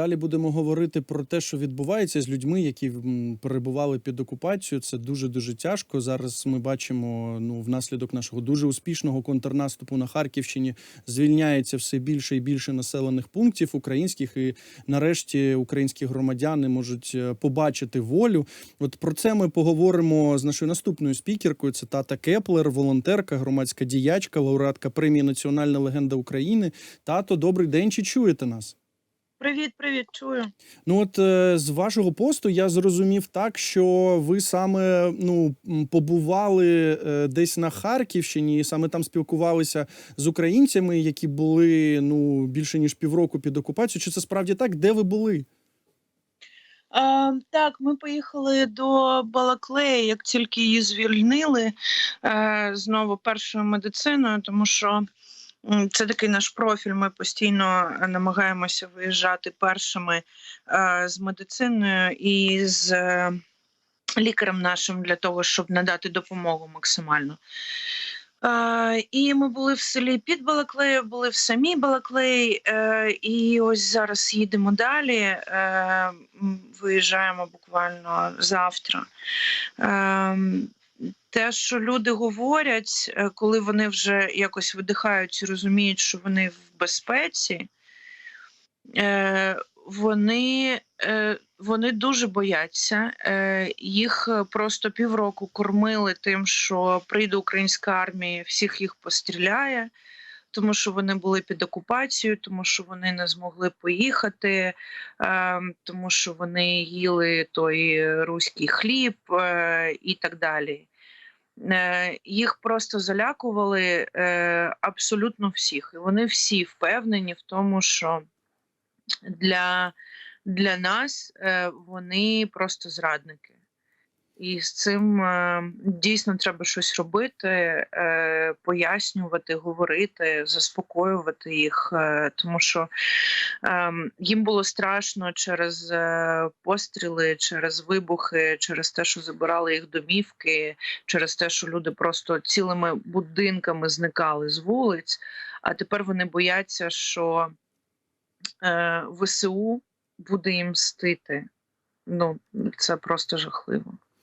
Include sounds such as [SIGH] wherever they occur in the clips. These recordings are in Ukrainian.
Далі будемо говорити про те, що відбувається з людьми, які перебували під окупацією. Це дуже дуже тяжко. Зараз ми бачимо ну внаслідок нашого дуже успішного контрнаступу на Харківщині звільняється все більше і більше населених пунктів українських, і нарешті українські громадяни можуть е, побачити волю. От про це ми поговоримо з нашою наступною спікеркою. Це Тата Кеплер, волонтерка, громадська діячка, лауреатка премії Національна легенда України. Тато, добрий день. Чи чуєте нас? Привіт, привіт, чую. Ну, от е, з вашого посту я зрозумів так, що ви саме ну побували е, десь на Харківщині, і саме там спілкувалися з українцями, які були ну більше ніж півроку під окупацією. Чи це справді так? Де ви були? А, так, ми поїхали до Балаклеї, як тільки її звільнили е, знову першою медициною, тому що це такий наш профіль. Ми постійно е, намагаємося виїжджати першими е, з медициною і з е, лікарем нашим для того, щоб надати допомогу максимально. І ми були в селі під Балаклеєю, були в самій Балаклеї, і ось зараз їдемо далі. Виїжджаємо буквально завтра. Те, що люди говорять, е, коли вони вже якось видихають і розуміють, що вони в безпеці, е, вони, е, вони дуже бояться. Їх просто півроку кормили тим, що прийде українська армія, всіх їх постріляє. Тому що вони були під окупацією, тому що вони не змогли поїхати, тому що вони їли той руський хліб і так далі. Е, їх просто залякували е, абсолютно всіх. І вони всі впевнені в тому, що для, для нас е, вони просто зрадники. І з цим е, дійсно треба щось робити, е, пояснювати, говорити, заспокоювати їх, е, тому що їм було страшно через постріли, через вибухи, через те, що забирали їх домівки, через те, що люди просто цілими будинками зникали з вулиць. А тепер вони бояться, що ВСУ буде їм мстити. Ну, це просто жахливо.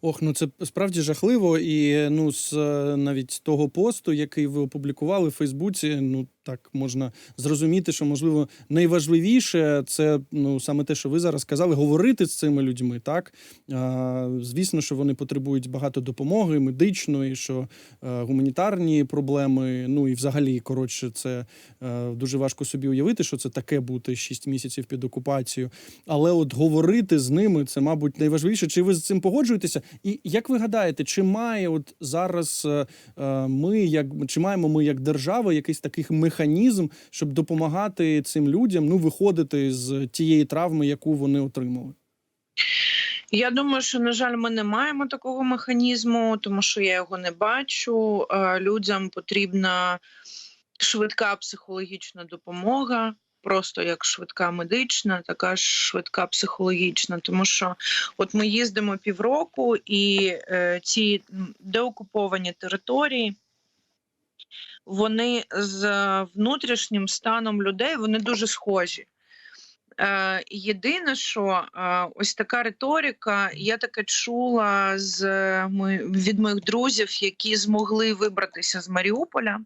Ох, ну це справді жахливо. І ну, з е, навіть того посту, який ви опублікували в Фейсбуці, ну так можна зрозуміти, що можливо найважливіше це ну саме те, що ви зараз сказали, говорити з цими людьми. Так а, звісно, що вони потребують багато допомоги медичної, що е, гуманітарні проблеми. Ну і взагалі, коротше, це е, дуже важко собі уявити, що це таке бути 6 місяців під окупацією. Але от говорити з ними це, мабуть, найважливіше. Чи ви з цим погоджуєтеся? І як ви гадаєте, чи має от зараз е, е, ми, як чи маємо ми як держава якийсь такий механізм, щоб допомагати цим людям ну виходити з тієї травми, яку вони отримали? Я думаю, що на жаль, ми не маємо такого механізму, тому що я його не бачу. Е, Людям потрібна швидка психологічна допомога. Просто як швидка медична, така ж швидка психологічна, тому що от ми їздимо півроку, і е, ці деокуповані території, вони з внутрішнім станом людей вони дуже схожі. Е, єдине, що е, ось така риторика, я таке чула з е, від моїх друзів, які змогли вибратися з Маріуполя.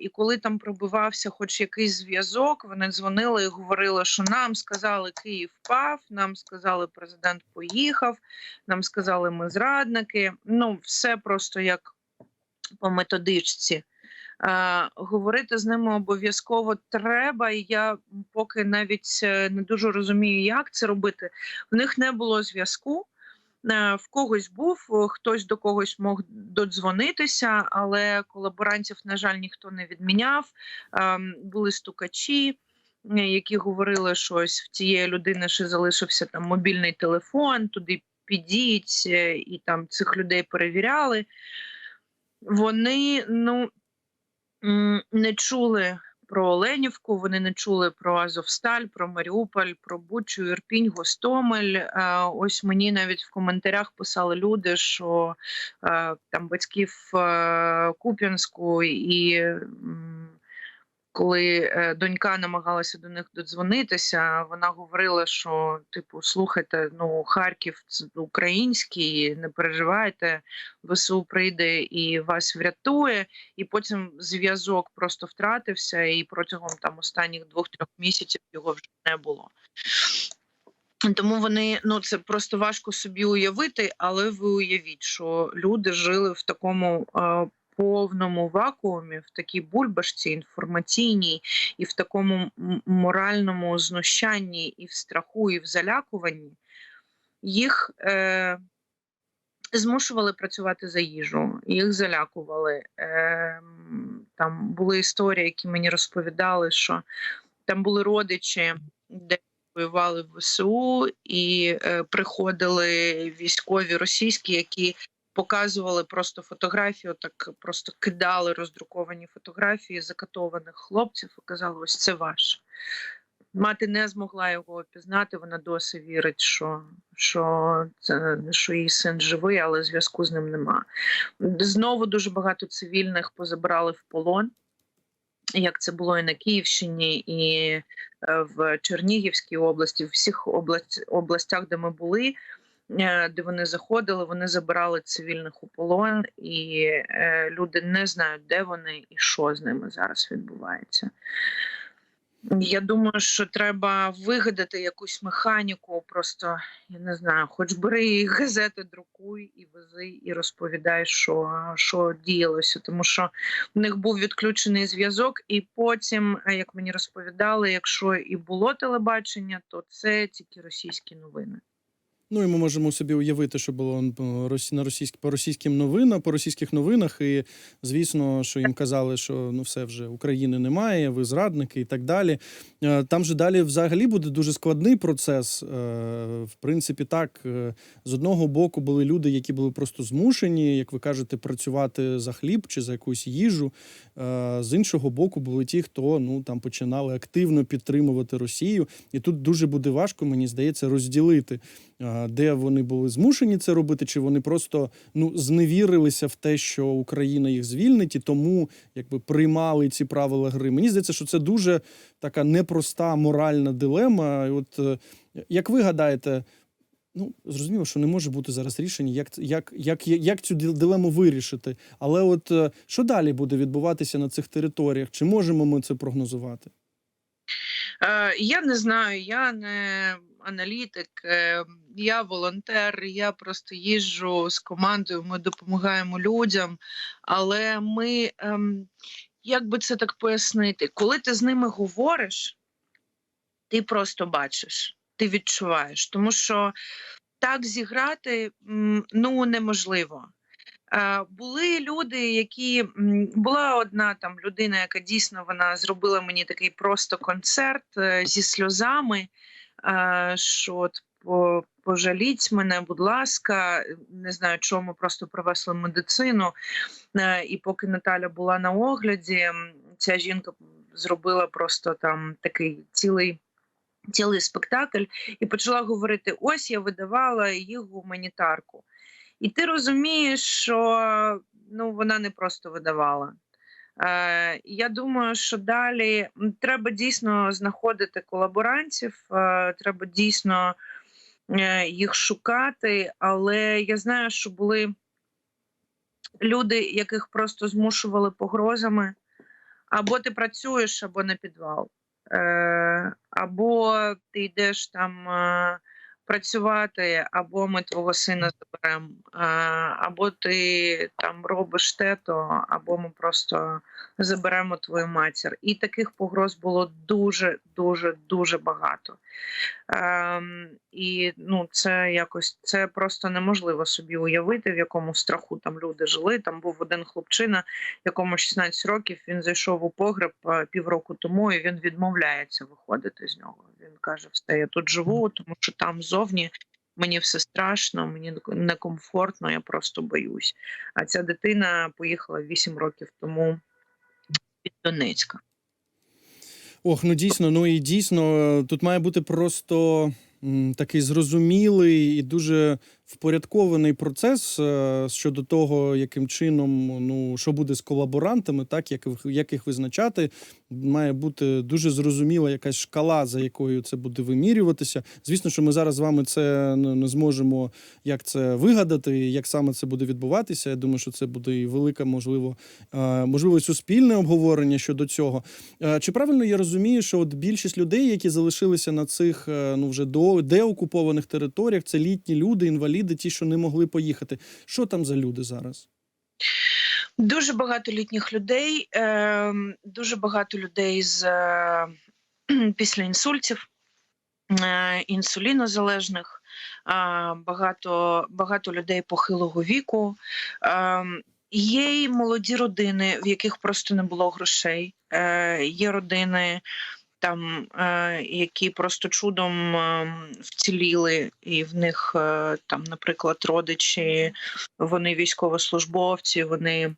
І коли там пробивався хоч якийсь зв'язок, вони дзвонили і говорили, що нам сказали, Київ впав, нам сказали, президент поїхав, нам сказали, ми зрадники. Ну, все просто як по методичці. Е, говорити з ними обов'язково треба, і я поки навіть е, не дуже розумію, як це робити. В них не було зв'язку. Е, В когось був, хтось до когось мог додзвонитися, але колаборантів, на жаль, ніхто не відміняв. Були стукачі, е, які говорили, що ось в цієї людини ще залишився там мобільний телефон, туди підіть, е, і там цих людей перевіряли. Вони ну не чули про Оленівку, вони не чули про Азовсталь, про Маріуполь, про Бучу, Ірпінь, Гостомель. Е, Ось мені навіть в коментарях писали люди, що е, там батьків е, Куп'янську і коли е, донька намагалася до них додзвонитися, вона говорила, що типу, слухайте, ну Харків це український, не переживайте, ВСУ прийде і вас врятує. І потім зв'язок просто втратився, і протягом там останніх двох-трьох місяців його вже не було. Тому вони ну це просто важко собі уявити, але ви уявіть, що люди жили в такому е, повному вакуумі, в такій бульбашці інформаційній, і в такому моральному знущанні, і в страху, і в залякуванні. Їх е, змушували працювати за їжу, їх залякували. Е, там були історії, які мені розповідали, що там були родичі, де воювали в ВСУ, і е, приходили військові російські, які показували просто фотографію, так просто кидали роздруковані фотографії закатованих хлопців і казали, ось це ваш. Мати не змогла його опізнати. Вона досі вірить, що, що, це, що її син живий, але зв'язку з ним нема. Знову дуже багато цивільних позабрали в полон, як це було і на Київщині, і е, в Чернігівській області, в всіх область, областях, де ми були, де вони заходили, вони забирали цивільних у полон, і е, люди не знають, де вони і що з ними зараз відбувається. Я думаю, що треба вигадати якусь механіку, просто я не знаю, хоч бери газети, друкуй і вези, і розповідай, що, що діялося. Тому що в них був відключений зв'язок, і потім, е, як мені розповідали, якщо і було телебачення, то це тільки російські новини. Ну і ми можемо собі уявити, що було росі- на російськ, по російським новинам, по російських новинах. І звісно, що їм казали, що ну все вже України немає, ви зрадники і так далі. Е, Там же далі взагалі буде дуже складний процес. Е, В принципі, так е, з одного боку були люди, які були просто змушені, як ви кажете, працювати за хліб чи за якусь їжу. З іншого боку, були ті, хто ну там починали активно підтримувати Росію, і тут дуже буде важко, мені здається, розділити, де вони були змушені це робити, чи вони просто ну зневірилися в те, що Україна їх звільнить, і тому якби приймали ці правила гри. Мені здається, що це дуже така непроста моральна дилема. От е, як ви гадаєте, ну зрозуміло, що не може бути зараз рішення, як, як, як, як цю дил- дилему вирішити. Але от е, що далі буде відбуватися на цих територіях? Чи можемо ми це прогнозувати? Е, я не знаю, я не аналітик, е, я волонтер, я просто їжджу з командою, ми допомагаємо людям, але ми, ем, як би це так пояснити, коли ти з ними говориш, ти просто бачиш, ти відчуваєш, тому що так зіграти ну неможливо. Були люди, які була одна там людина, яка дійсно вона зробила мені такий просто концерт е, зі сльозами. Що от пожаліть мене, будь ласка, не знаю, чому просто привезли медицину. Е, І поки Наталя була на огляді, ця жінка зробила просто там такий цілий. Цілий спектакль і почала говорити: ось я видавала їх гуманітарку. І ти розумієш, що ну, вона не просто видавала. Е, я думаю, що далі треба дійсно знаходити колаборантів, е, треба дійсно е, їх шукати. Але я знаю, що були люди, яких просто змушували погрозами. Або ти працюєш, або на підвал. Е, або ти йдеш там е, працювати, або ми твого сина заберемо, або ти там робиш те-то, або ми просто заберемо твою матір. І таких погроз було дуже, дуже, дуже багато. Ем, і ну, це якось це просто неможливо собі уявити, в якому страху там люди жили. Там був один хлопчина, якому 16 років він зайшов у погреб е, півроку тому, і він відмовляється виходити з нього. Він каже: все, я тут живу, тому що там зовні. Мені все страшно, мені некомфортно, я просто боюсь. А ця дитина поїхала 8 років тому від Донецька. Ох, ну дійсно, ну і дійсно, тут має бути просто такий зрозумілий і дуже впорядкований процес е, щодо того, яким чином, ну що буде з колаборантами, так як, як їх визначати, має бути дуже зрозуміла якась шкала, за якою це буде вимірюватися. Звісно, що ми зараз з вами це не зможемо як це вигадати, як саме це буде відбуватися. Я думаю, що це буде і велика, можливо, е, можливо, суспільне обговорення щодо цього. Е, Чи правильно я розумію, що от більшість людей, які залишилися на цих ну вже до деокупованих територіях, це літні люди, інваліди, ті, що не могли поїхати. Що там за люди зараз? Дуже багато літніх людей, е, дуже багато людей з е, [CLEARS THROAT] після інсультів, е, інсулінозалежних, багато, багато людей похилого віку. Е, є й молоді родини, в яких просто не було грошей. Е, є родини. Там, е, які просто чудом е, вціліли, і в них е, там, наприклад, родичі, вони військовослужбовці, вони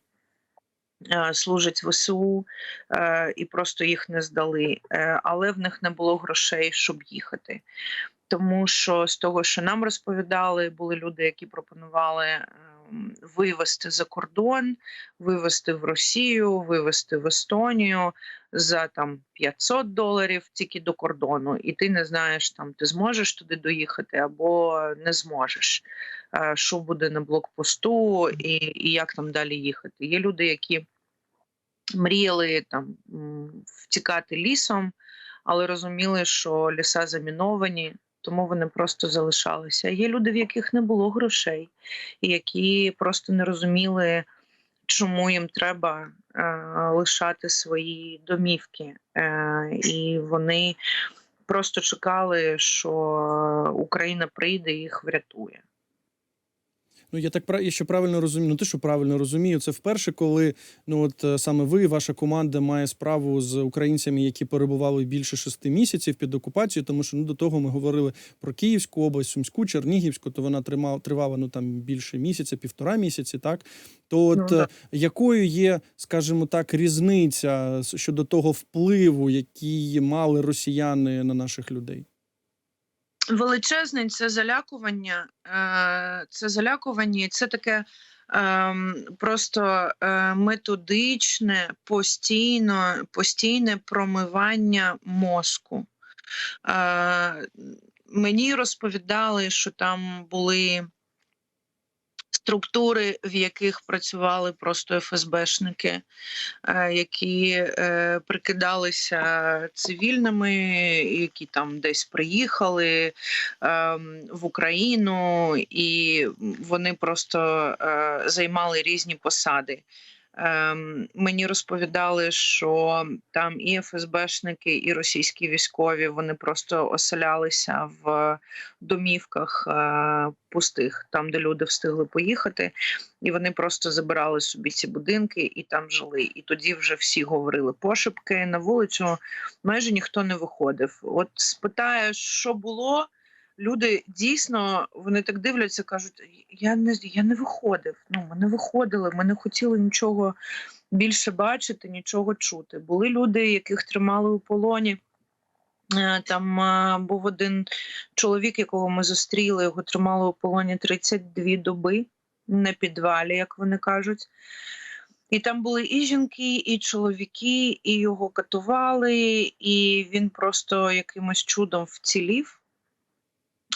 служать в ВСУ е, і просто їх не здали, але в них не було грошей, щоб їхати. Тому що з того, що нам розповідали, були люди, які пропонували вивезти за кордон, вивезти в Росію, вивезти в Естонію за там 500 доларів тільки до кордону, і ти не знаєш, там ти зможеш туди доїхати або не зможеш. Е, Що буде на блокпосту, і, і як там далі їхати. Є люди, які мріяли там втікати лісом, але розуміли, що ліса заміновані, тому вони просто залишалися. Є люди, в яких не було грошей, які просто не розуміли, чому їм треба е, лишати свої домівки. Е, і вони просто чекали, що Україна прийде і їх врятує. Ну, я так я ще правильно розумію. Ну, те, що правильно розумію, це вперше, коли ну от е, саме ви, ваша команда має справу з українцями, які перебували більше шести місяців під окупацією, тому що ну до того ми говорили про Київську область, Сумську, Чернігівську, то вона тримала тривала ну там більше місяця, півтора місяці. Так то от Ну, е, да. якою є, скажімо так, різниця щодо того впливу, який мали росіяни на наших людей? Величезний це залякування, е, це залякування, це таке ем, просто е, методичне, постійно, постійне промивання мозку. Е, Мені розповідали, що там були структури, в яких працювали просто ФСБшники, е, які е, прикидалися цивільними, які там десь приїхали ем, в Україну, і вони просто е, займали різні посади. Ем, Мені розповідали, що там і ФСБшники, і російські військові вони просто оселялися в домівках е, пустих, там де люди встигли поїхати, і вони просто забирали собі ці будинки і там жили. І тоді вже всі говорили пошепки на вулицю. Майже ніхто не виходив. От спитаєш, що було. Люди дійсно вони так дивляться, кажуть: я не я не виходив. Ну, ми не виходили, ми не хотіли нічого більше бачити, нічого чути. Були люди, яких тримали у полоні. Е, Там е, був один чоловік, якого ми зустріли, його тримали у полоні 32 доби на підвалі, як вони кажуть. І там були і жінки, і чоловіки, і його катували, і він просто якимось чудом вцілів.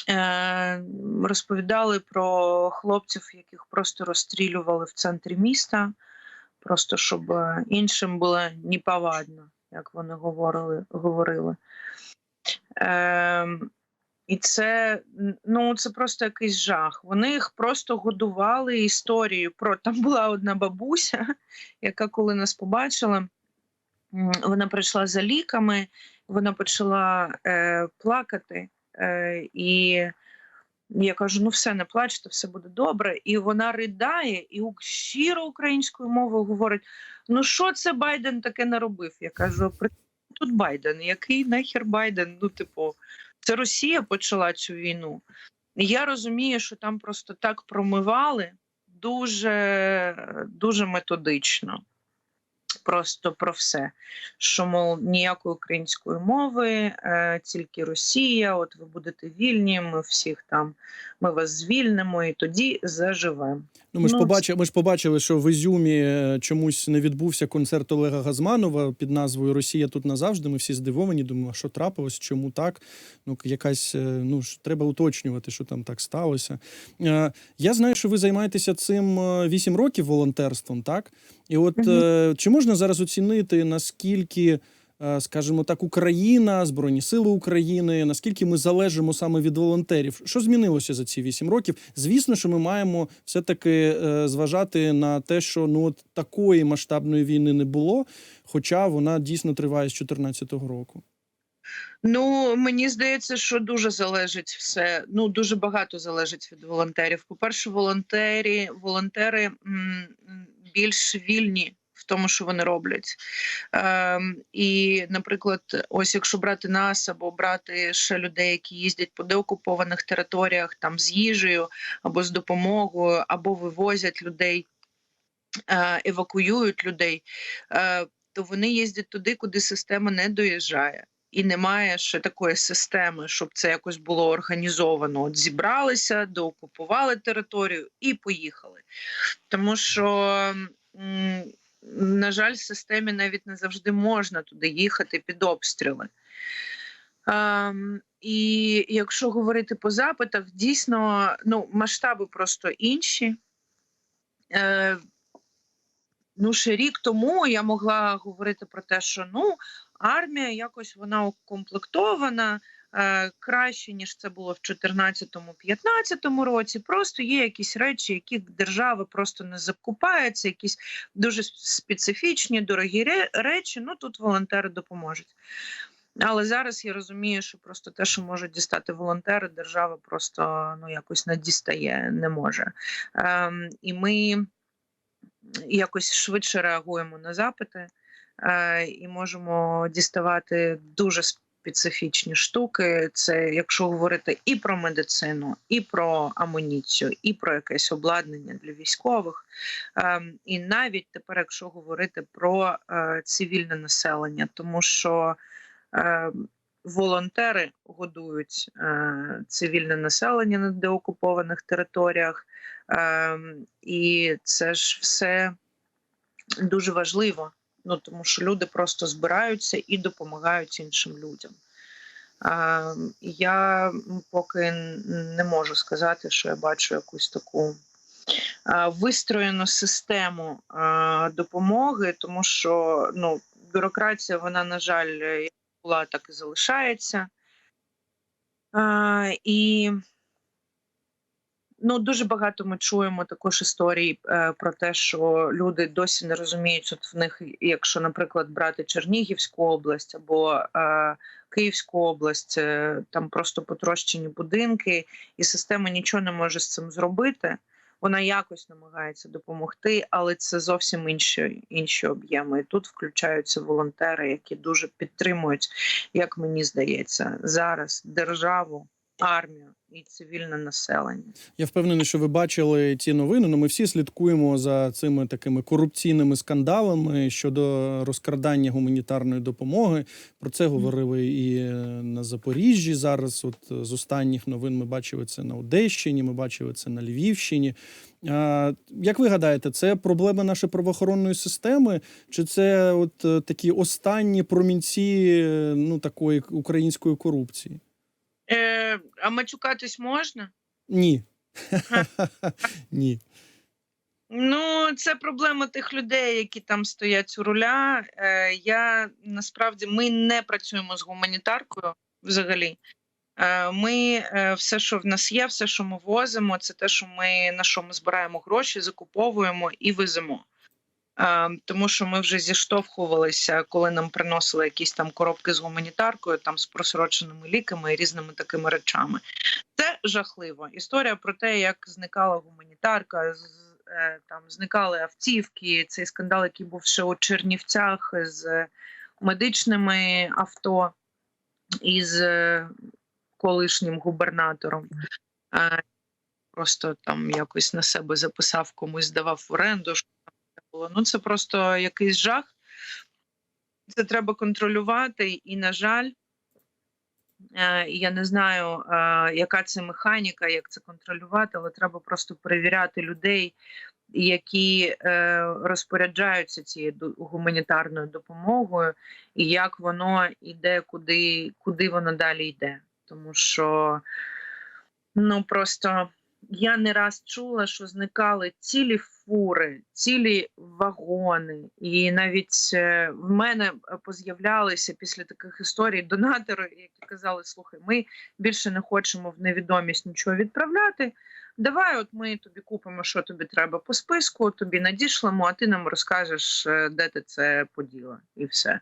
Е, розповідали про хлопців, яких просто розстрілювали в центрі міста, просто щоб е, іншим було неповадно, як вони говорили. говорили. Е, і це, ну, це просто якийсь жах. Вони їх просто годували історією. Про там була одна бабуся, яка коли нас побачила, вона прийшла за ліками, вона почала е, плакати. Е, і я кажу: ну все, не плачте, все буде добре. І вона ридає і щиро українською мовою говорить: ну що це Байден таке наробив? Я кажу, тут Байден? Який нахер Байден? Ну, типу, це Росія почала цю війну. І я розумію, що там просто так промивали дуже, дуже методично. Просто про все. Що, мов, ніякої української мови, е, тільки Росія, от ви будете вільні, ми всіх там, ми вас звільнимо і тоді заживемо. Ну, ми ж Ну, побачили, ми ж побачили, що в Ізюмі е, чомусь не відбувся концерт Олега Газманова під назвою Росія тут назавжди. Ми всі здивовані. Думаю, а що трапилось, чому так? Ну, якась е, ну ж треба уточнювати, що там так сталося. Е, Я знаю, що ви займаєтеся цим 8 років волонтерством, так? І от е, чи можна зараз оцінити наскільки? Е, Скажімо так, Україна, Збройні Сили України, наскільки ми залежимо саме від волонтерів? Що змінилося за ці вісім років? Звісно, що ми маємо все-таки е, зважати на те, що ну от такої масштабної війни не було, хоча вона дійсно триває з 2014 року. Ну мені здається, що дуже залежить все. Ну дуже багато залежить від волонтерів. По-перше, волонтері, волонтери м, м, більш вільні в тому, що вони роблять. Ем, і, наприклад, ось якщо брати нас або брати ще людей, які їздять по деокупованих територіях, там з їжею або з допомогою, або вивозять людей, е, евакуюють людей, е, то вони їздять туди, куди система не доїжджає. І немає ще такої системи, щоб це якось було організовано. От зібралися, доокупували територію і поїхали. Тому що, на жаль, системі навіть не завжди можна туди їхати під обстріли. Ем, і якщо говорити по запитах, дійсно ну, масштаби просто інші. Е, ну, ще рік тому я могла говорити про те, що ну, армія якось вона укомплектована краще, ніж це було в 2014-2015 році. Просто є якісь речі, які держава просто не закупається, якісь дуже специфічні, дорогі речі. Ну тут волонтери допоможуть. Але зараз я розумію, що просто те, що можуть дістати волонтери, держава просто ну якось не дістає, не може. Ем, і ми якось швидше реагуємо на запити е, і можемо діставати дуже специфічні штуки. Це якщо говорити і про медицину, і про амуніцію, і про якесь обладнання для військових. Ем, і навіть тепер, якщо говорити про е, цивільне населення, тому що е, волонтери годують е, цивільне населення на деокупованих територіях. Ем, і це ж все дуже важливо. Ну тому що люди просто збираються і допомагають іншим людям. Ем, я поки не можу сказати, що я бачу якусь таку е, вистроєну систему е, допомоги, тому що ну, бюрократія, вона, на жаль, як була, так і залишається. Е, і Ну, дуже багато ми чуємо також історій е, про те, що люди досі не розуміють, от в них, якщо, наприклад, брати Чернігівську область або е, Київську область, е, там просто потрощені будинки, і система нічого не може з цим зробити. Вона якось намагається допомогти, але це зовсім інші, інші об'єми. І тут включаються волонтери, які дуже підтримують, як мені здається, зараз державу, армію і цивільне населення. Я впевнений, що ви бачили ці новини. Ну, ми всі слідкуємо за цими такими корупційними скандалами щодо розкрадання гуманітарної допомоги. Про це говорили і е, на Запоріжжі. Зараз, от е, з останніх новин, ми бачили це на Одещині, ми бачили це на Львівщині. Як ви гадаєте, це проблема нашої правоохоронної системи, чи це от е, такі останні промінці ну такої української корупції? Е, а матюкатись можна? Ні. [LAUGHS] Ні. Ну, це проблема тих людей, які там стоять у руля. Е, я насправді ми не працюємо з гуманітаркою взагалі. Е, ми е, все, що в нас є, все, що ми возимо, це те, що ми на що ми збираємо гроші, закуповуємо і веземо. Е, тому що ми вже зіштовхувалися, коли нам приносили якісь там коробки з гуманітаркою, там з просроченими ліками і різними такими речами. Це жахливо. Історія про те, як зникала гуманітарка, е, там зникали автівки. Цей скандал, який був ще у Чернівцях з медичними авто і з колишнім губернатором. Е, Просто там якось на себе записав комусь, здавав в оренду. Було. Ну це просто якийсь жах. це треба контролювати, і, на жаль, е, я не знаю, е, яка це механіка, як це контролювати, але треба просто перевіряти людей, які е, розпоряджаються цією гуманітарною допомогою, і як воно йде, куди, куди воно далі йде. Тому що ну просто я не раз чула, що зникали цілі фури, цілі вагони, і навіть е, в мене е, поз'являлися після таких історій донатори, які казали: слухай, ми більше не хочемо в невідомість нічого відправляти. Давай, от ми тобі купимо, що тобі треба по списку, тобі надішлемо, а ти нам розкажеш, е, де ти це поділа, і все.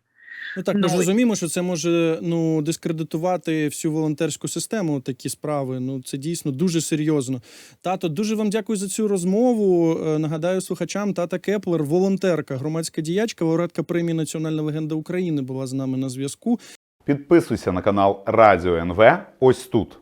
Ну так, ми ж Ну, розуміємо, що це може ну дискредитувати всю волонтерську систему. Такі справи. Ну це дійсно дуже серйозно. Тато, дуже вам дякую за цю розмову. Е, Нагадаю слухачам, тата Кеплер, волонтерка, громадська діячка, лауреатка премії Національна легенда України була з нами на зв'язку. Підписуйся на канал Радіо НВ ось тут.